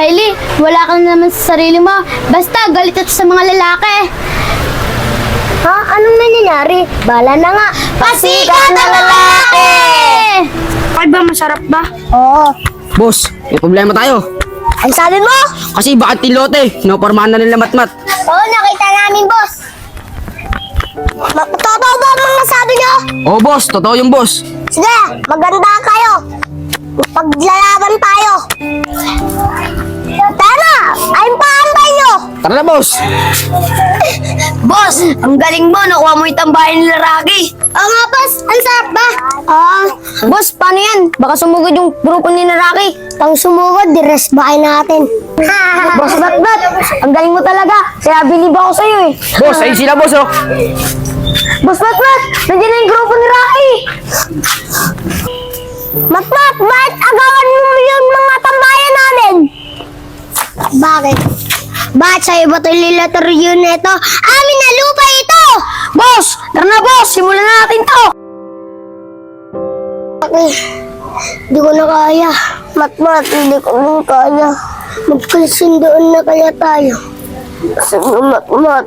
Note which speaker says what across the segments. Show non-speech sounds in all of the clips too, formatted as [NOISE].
Speaker 1: Kylie, wala ka na naman sa sarili mo. Basta, galit ka sa mga lalaki.
Speaker 2: Ha? Anong nangyayari? Bala na nga.
Speaker 1: Pasikat na lalaki!
Speaker 3: Ay ba, masarap ba?
Speaker 2: Oo.
Speaker 4: Boss, may problema tayo.
Speaker 2: Ang sabi mo?
Speaker 4: Kasi bakit tilote? Pinopormahan na nila matmat.
Speaker 2: Oo, nakita namin, boss. Ma- Totoo ba ang mga sabi niyo?
Speaker 4: Oo boss, totoo yung boss.
Speaker 2: Sige, maganda kayo. Paglalaban tayo. Tara, ayun pa ang nyo.
Speaker 4: Tara na boss.
Speaker 3: Boss, ang galing mo. Nakuha mo yung tambahin nila Rocky.
Speaker 2: Oo nga, boss. Ang sarap ba?
Speaker 3: Ah, boss, paano yan? Baka sumugod yung grupo ni Rocky.
Speaker 2: Pang sumugod, di-rest bahay natin. [LAUGHS]
Speaker 3: Boss Batbat, ang galing mo talaga. Kaya bilib ako sa'yo eh.
Speaker 4: Boss, ayun sila boss oh.
Speaker 3: Boss Batbat, nandiyan na yung grupo ni Rocky.
Speaker 2: Matmat, bakit agawan mo yung mga tambayan namin? Bakit? Bakit sa'yo ba ito lilatoryo nito? Amin na lupa ito!
Speaker 3: Boss, tara na boss, simulan na natin to.
Speaker 2: Okay. Hindi ko na kaya. Matmat, hindi ko na kaya. Magkasundoon na kaya tayo. Sige, matmat.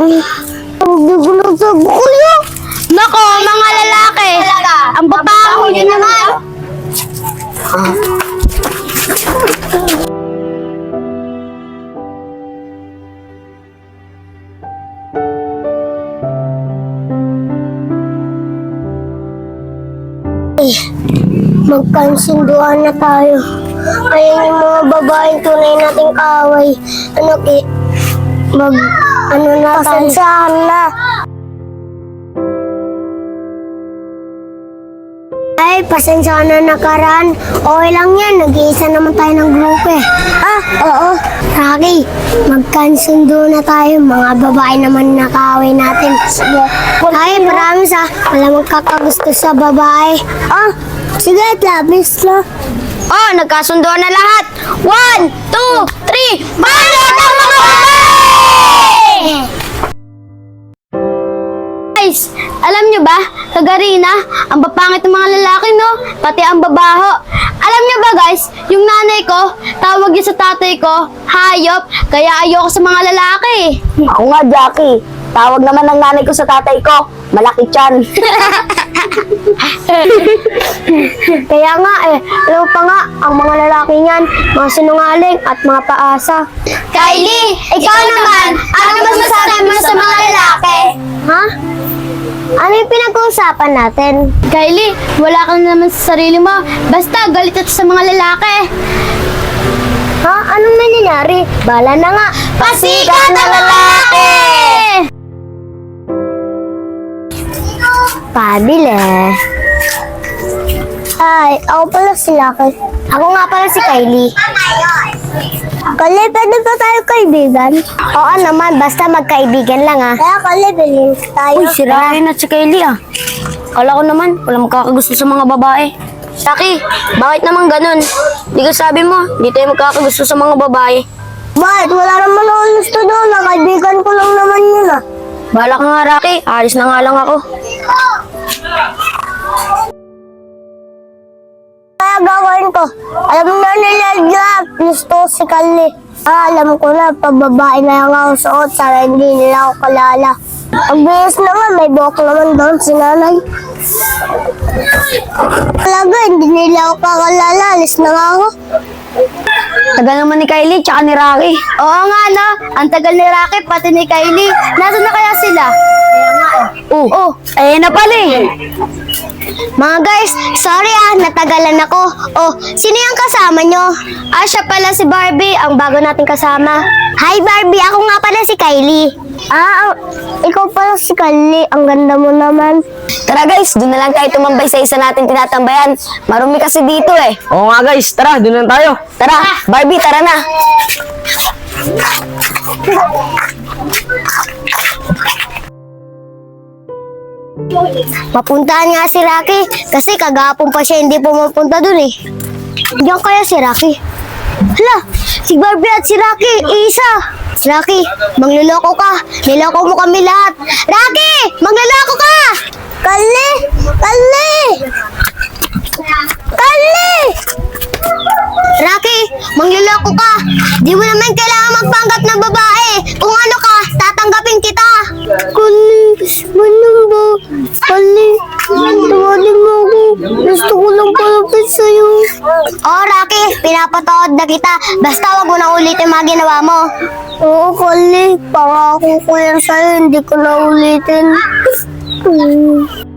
Speaker 2: Hindi ko na sabi kuya.
Speaker 1: Nako, mga lalaki! Ang babaho nyo naman!
Speaker 2: Magkansunduan na tayo. Ayan yung mga babaeng tunay nating kaaway. Ano ki? Mag... Ano na tayo? Pasensyahan na. Ay, pasensyahan na nakaraan. Okay lang yan. Nag-iisa naman tayo ng grupo eh. Ah, oo. Rocky, magkansundo na tayo. Mga babae naman na kaaway natin. Sige. Ay, promise ah. Wala magkakagusto sa babae. Ah, sige, labis na.
Speaker 3: Oh, nagkasunduan na lahat. One, two, three, balot ang mga babae!
Speaker 1: Guys, alam nyo ba, kagarina, ang papangit ng mga lalaki, no? Pati ang babaho. Alam nyo ba, guys, yung nanay ko, tawag yun sa tatay ko, hayop, kaya ayoko sa mga lalaki.
Speaker 3: Ako nga, Jackie. Tawag naman ng nanay ko sa tatay ko. Malaki chan. [LAUGHS]
Speaker 2: Kaya nga eh, alam pa nga, ang mga lalaki niyan, mga sinungaling at mga paasa.
Speaker 1: Kylie, ikaw naman, ano masasabi mo sa mga lalaki?
Speaker 2: Ha? Ano yung pinag-uusapan natin?
Speaker 1: Kylie, wala ka na naman sa sarili mo. Basta, galit ka sa mga lalaki.
Speaker 2: Ha? Anong nangyayari? Bala na nga.
Speaker 1: Pasikat na lalaki!
Speaker 2: Pabile. Ay, ako pala si Lucky. Ako nga pala si Kylie. Kali, pwede ba tayo kaibigan? Oo naman, basta magkaibigan lang ah. Kaya Kali, bilhin tayo.
Speaker 3: Uy, si Rocky na si Kaylee ah. Kala ko naman, wala magkakagusto sa mga babae. Saki, bakit naman ganun? Di ka sabi mo, di tayo magkakagusto sa mga babae.
Speaker 2: Bakit? Wala naman ako gusto doon. Kaibigan ko lang naman yun ah.
Speaker 3: Bahala ka nga, Rocky. Alis na nga lang ako.
Speaker 2: Gagawin ko. Alam na nila ko si Kali. Ah, alam ko na, pababae na lang ako suot, sana hindi nila ako kalala. Ang bilis naman, may buhok naman doon si nanay. Talaga, hindi nila ako kakalala, alis na nga ako.
Speaker 3: Tagal naman ni Kylie, tsaka ni Rocky.
Speaker 1: Oo nga, no? Ang tagal ni Rocky, pati ni Kylie. Nasaan na kaya sila?
Speaker 3: Oh, oh, ayun na pala eh.
Speaker 2: Mga guys, sorry ah, natagalan ako. Oh, sino yung kasama nyo? Ah, siya pala si Barbie, ang bago nating kasama. Hi Barbie, ako nga pala si Kylie. Ah, ang- ikaw pala si Kylie, ang ganda mo naman.
Speaker 3: Tara guys, doon na lang tayo tumambay sa isa natin tinatambayan. Marumi kasi dito eh.
Speaker 4: Oo nga guys, tara, doon na tayo.
Speaker 3: Tara, Barbie, tara na.
Speaker 2: Mapuntahan nga si Rocky, kasi kagapon pa siya hindi pumapunta dun eh. Diyan kaya si Rocky? Hala, si Barbie at si Rocky, isa. Rocky, mangluloko ka. Niloko mo kami lahat. Rocky, mangluloko ka! Kali! Kali! Kali! Rocky, mangluloko ka. Di mo naman kailangan magpanggap na babae. Oo, Rocky, pinapatawad na kita. Basta wag mo na ulitin mga ginawa mo. Oo, Kali, pangako ko yan sa'yo. Hindi ko na ulitin. [LAUGHS]